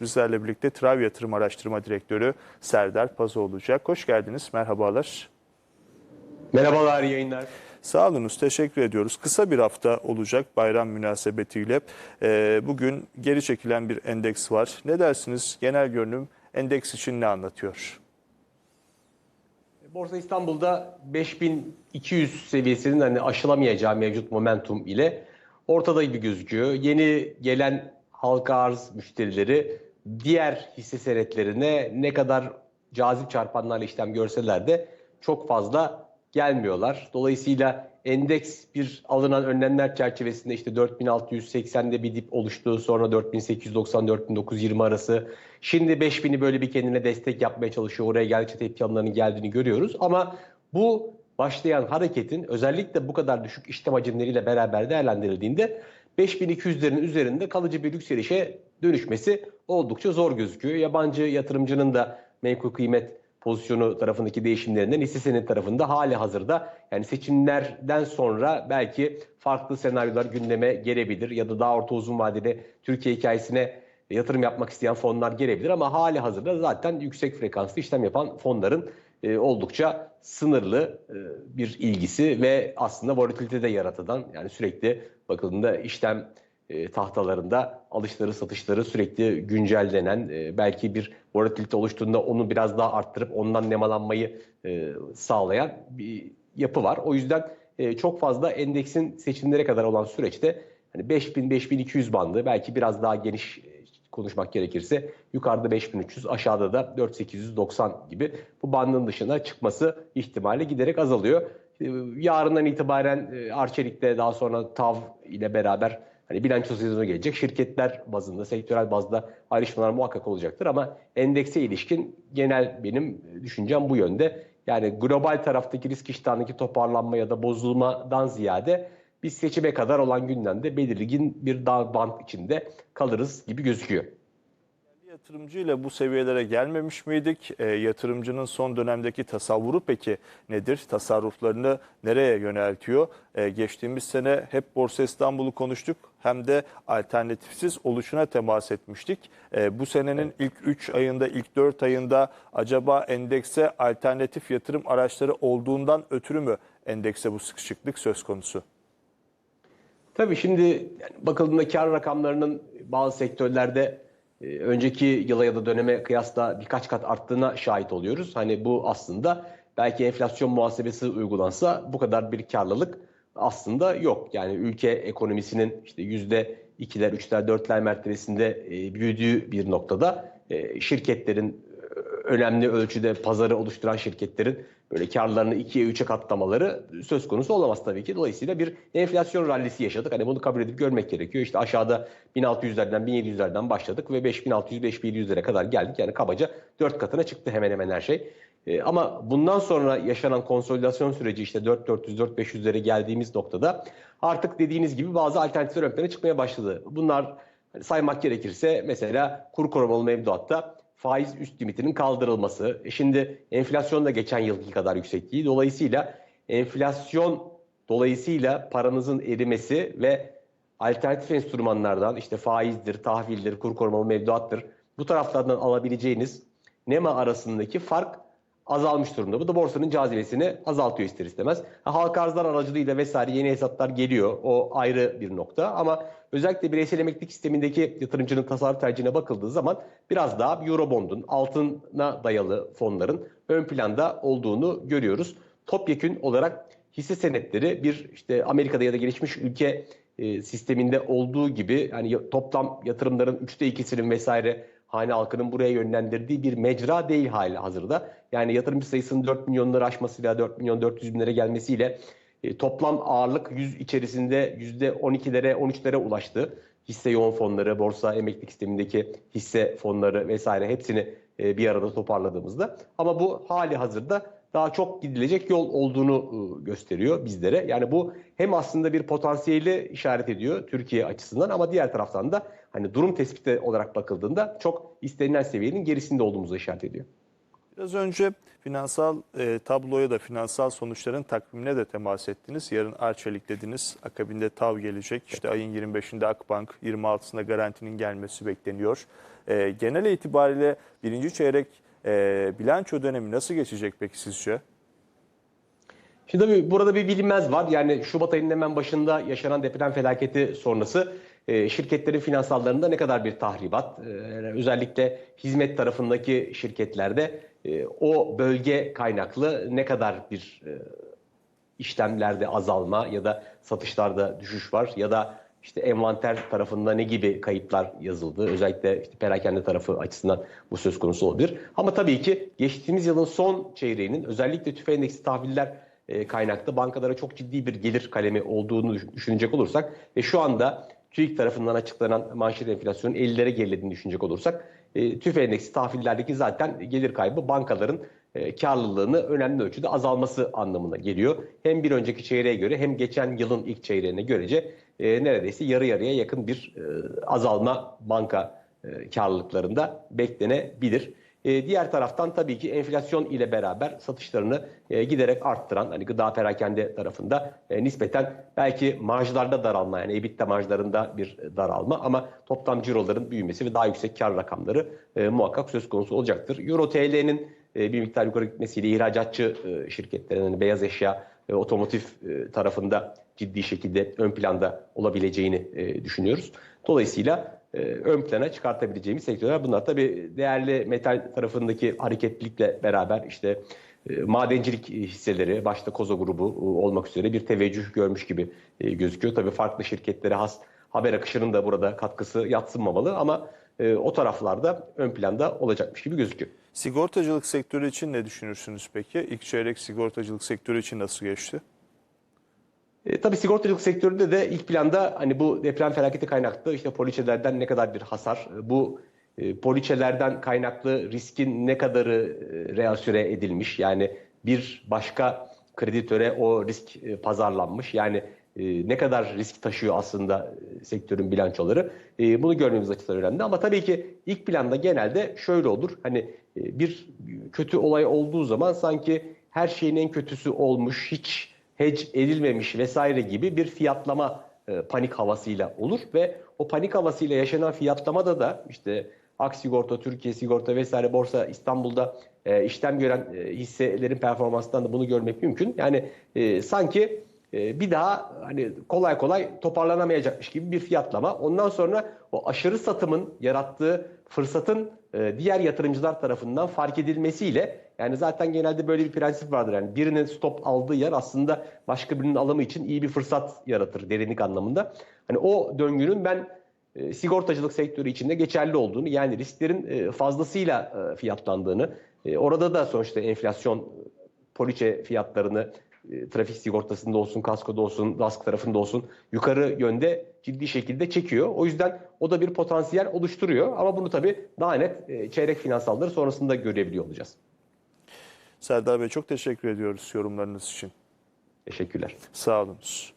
Bizlerle birlikte Trav Yatırım Araştırma Direktörü Serdar Pazı olacak. Hoş geldiniz, merhabalar. Merhabalar yayınlar. Sağ olunuz, teşekkür ediyoruz. Kısa bir hafta olacak bayram münasebetiyle. Ee, bugün geri çekilen bir endeks var. Ne dersiniz? Genel görünüm endeks için ne anlatıyor? Borsa İstanbul'da 5200 seviyesinin hani aşılamayacağı mevcut momentum ile ortada gibi gözüküyor. Yeni gelen halka arz müşterileri diğer hisse senetlerine ne kadar cazip çarpanlarla işlem görseler de çok fazla gelmiyorlar. Dolayısıyla endeks bir alınan önlemler çerçevesinde işte 4680'de bir dip oluştu. Sonra 4890-4920 arası. Şimdi 5000'i böyle bir kendine destek yapmaya çalışıyor. Oraya geldikçe tepki alımlarının geldiğini görüyoruz. Ama bu başlayan hareketin özellikle bu kadar düşük işlem hacimleriyle beraber değerlendirildiğinde 5200'lerin üzerinde kalıcı bir yükselişe dönüşmesi oldukça zor gözüküyor. Yabancı yatırımcının da menkul kıymet pozisyonu tarafındaki değişimlerinden hisse senedi tarafında hali hazırda yani seçimlerden sonra belki farklı senaryolar gündeme gelebilir ya da daha orta uzun vadede Türkiye hikayesine yatırım yapmak isteyen fonlar gelebilir ama hali hazırda zaten yüksek frekanslı işlem yapan fonların e, oldukça sınırlı e, bir ilgisi ve aslında volatilite de yaratılan yani sürekli bakıldığında işlem e, tahtalarında alışları satışları sürekli güncellenen e, belki bir volatilite oluştuğunda onu biraz daha arttırıp ondan nemalanmayı e, sağlayan bir yapı var. O yüzden e, çok fazla endeksin seçimlere kadar olan süreçte hani 5000-5200 bandı belki biraz daha geniş e, konuşmak gerekirse yukarıda 5300 aşağıda da 4890 gibi bu bandın dışına çıkması ihtimali giderek azalıyor. E, Yarından itibaren e, Arçelik'te daha sonra TAV ile beraber hani bilanço sezonu gelecek. Şirketler bazında, sektörel bazda ayrışmalar muhakkak olacaktır ama endekse ilişkin genel benim düşüncem bu yönde. Yani global taraftaki risk iştahındaki toparlanma ya da bozulmadan ziyade biz seçime kadar olan gündemde belirgin bir dar band içinde kalırız gibi gözüküyor. Yatırımcıyla bu seviyelere gelmemiş miydik? E, yatırımcının son dönemdeki tasavvuru peki nedir? Tasarruflarını nereye yöneltiyor? E, geçtiğimiz sene hep Borsa İstanbul'u konuştuk. Hem de alternatifsiz oluşuna temas etmiştik. E, bu senenin ilk 3 ayında, ilk 4 ayında acaba endekse alternatif yatırım araçları olduğundan ötürü mü endekse bu sıkışıklık söz konusu? Tabii şimdi bakıldığında kar rakamlarının bazı sektörlerde önceki yıla ya da döneme kıyasla birkaç kat arttığına şahit oluyoruz. Hani bu aslında belki enflasyon muhasebesi uygulansa bu kadar bir karlılık aslında yok. Yani ülke ekonomisinin işte yüzde ikiler, üçler, dörtler mertebesinde e, büyüdüğü bir noktada e, şirketlerin e, önemli ölçüde pazarı oluşturan şirketlerin böyle karlarını ikiye üçe katlamaları söz konusu olamaz tabii ki. Dolayısıyla bir enflasyon rallisi yaşadık. Hani bunu kabul edip görmek gerekiyor. İşte aşağıda 1600'lerden 1700'lerden başladık ve 5600-5700'lere kadar geldik. Yani kabaca 4 katına çıktı hemen hemen her şey. Ee, ama bundan sonra yaşanan konsolidasyon süreci işte 4400-4500'lere geldiğimiz noktada artık dediğiniz gibi bazı alternatifler ön çıkmaya başladı. Bunlar hani saymak gerekirse mesela kur korumalı mevduatta faiz üst limitinin kaldırılması. E şimdi enflasyon da geçen yılki kadar yüksek değil. Dolayısıyla enflasyon dolayısıyla paranızın erimesi ve alternatif enstrümanlardan işte faizdir, tahvildir, kur korumalı mevduattır bu taraflardan alabileceğiniz NEMA arasındaki fark azalmış durumda. Bu da borsanın cazibesini azaltıyor ister istemez. Ha, arzlar aracılığıyla vesaire yeni hesaplar geliyor. O ayrı bir nokta ama özellikle bireysel emeklilik sistemindeki yatırımcının tasarruf tercihine bakıldığı zaman biraz daha Eurobond'un altına dayalı fonların ön planda olduğunu görüyoruz. Topyekün olarak hisse senetleri bir işte Amerika'da ya da gelişmiş ülke e, sisteminde olduğu gibi yani toplam yatırımların üçte ikisinin vesaire hane halkının buraya yönlendirdiği bir mecra değil hali hazırda. Yani yatırımcı sayısının 4 milyonları aşmasıyla 4 milyon 400 binlere gelmesiyle e, toplam ağırlık 100 içerisinde %12'lere 13'lere ulaştı. Hisse yoğun fonları, borsa emeklilik sistemindeki hisse fonları vesaire hepsini e, bir arada toparladığımızda. Ama bu hali hazırda daha çok gidilecek yol olduğunu e, gösteriyor bizlere. Yani bu hem aslında bir potansiyeli işaret ediyor Türkiye açısından ama diğer taraftan da hani durum tespiti olarak bakıldığında çok istenilen seviyenin gerisinde olduğumuzu işaret ediyor. Biraz önce finansal e, tabloya da finansal sonuçların takvimine de temas ettiniz. Yarın Arçelik dediniz. Akabinde TAV gelecek. İşte ayın 25'inde Akbank, 26'sında garantinin gelmesi bekleniyor. E, genel itibariyle birinci çeyrek e, bilanço dönemi nasıl geçecek peki sizce? Şimdi tabii burada bir bilinmez var. Yani Şubat ayının hemen başında yaşanan deprem felaketi sonrası e, şirketlerin finansallarında ne kadar bir tahribat, e, özellikle hizmet tarafındaki şirketlerde e, o bölge kaynaklı ne kadar bir işlemlerde azalma ya da satışlarda düşüş var ya da işte envanter tarafında ne gibi kayıplar yazıldı. Özellikle işte perakende tarafı açısından bu söz konusu olabilir. Ama tabii ki geçtiğimiz yılın son çeyreğinin özellikle tüfe endeksi tahviller e, kaynaklı bankalara çok ciddi bir gelir kalemi olduğunu düş- düşünecek olursak ve şu anda TÜİK tarafından açıklanan manşet enflasyonun 50'lere gerilediğini düşünecek olursak e, tüfe endeksi tahvillerdeki zaten gelir kaybı bankaların e, karlılığını önemli ölçüde azalması anlamına geliyor. Hem bir önceki çeyreğe göre hem geçen yılın ilk çeyreğine görece e, neredeyse yarı yarıya yakın bir e, azalma banka e, karlılıklarında beklenebilir. E, diğer taraftan tabii ki enflasyon ile beraber satışlarını e, giderek arttıran hani gıda perakende tarafında e, nispeten belki marjlarda daralma yani EBITDA marjlarında bir daralma ama toplam ciroların büyümesi ve daha yüksek kar rakamları e, muhakkak söz konusu olacaktır. Euro TL'nin e, bir miktar yukarı gitmesiyle ihracatçı e, şirketlerin hani beyaz eşya ve otomotiv e, tarafında ciddi şekilde ön planda olabileceğini e, düşünüyoruz. Dolayısıyla e, ön plana çıkartabileceğimiz sektörler bunlar. Tabii değerli metal tarafındaki hareketlilikle beraber işte e, madencilik hisseleri başta Koza grubu e, olmak üzere bir teveccüh görmüş gibi e, gözüküyor. Tabii farklı şirketlere has haber akışının da burada katkısı yatsınmamalı ama e, o taraflarda ön planda olacakmış gibi gözüküyor. Sigortacılık sektörü için ne düşünürsünüz peki? İlk çeyrek sigortacılık sektörü için nasıl geçti? E, tabii sigortacılık sektöründe de ilk planda hani bu deprem felaketi kaynaklı işte poliçelerden ne kadar bir hasar, e, bu e, poliçelerden kaynaklı riskin ne kadarı e, reasüre edilmiş? Yani bir başka kreditöre o risk e, pazarlanmış. Yani e, ne kadar risk taşıyor aslında e, sektörün bilançoları? E, bunu görmemiz açısından önemli. Ama tabii ki ilk planda genelde şöyle olur. Hani bir kötü olay olduğu zaman sanki her şeyin en kötüsü olmuş hiç hedge edilmemiş vesaire gibi bir fiyatlama e, panik havasıyla olur ve o panik havasıyla yaşanan fiyatlamada da işte Ak Sigorta, Türkiye Sigorta vesaire Borsa İstanbul'da e, işlem gören e, hisselerin performansından da bunu görmek mümkün. Yani e, sanki e, bir daha hani kolay kolay toparlanamayacakmış gibi bir fiyatlama. Ondan sonra o aşırı satımın yarattığı fırsatın e, diğer yatırımcılar tarafından fark edilmesiyle yani zaten genelde böyle bir prensip vardır. Yani birinin stop aldığı yer aslında başka birinin alımı için iyi bir fırsat yaratır derinlik anlamında. Hani o döngünün ben e, sigortacılık sektörü içinde geçerli olduğunu yani risklerin e, fazlasıyla fiyatlandığını orada da sonuçta enflasyon poliçe fiyatlarını trafik sigortasında olsun, kaskoda olsun, DASK tarafında olsun yukarı yönde ciddi şekilde çekiyor. O yüzden o da bir potansiyel oluşturuyor. Ama bunu tabii daha net e, çeyrek finansalları sonrasında görebiliyor olacağız. Serdar Bey çok teşekkür ediyoruz yorumlarınız için. Teşekkürler. Sağ olunuz.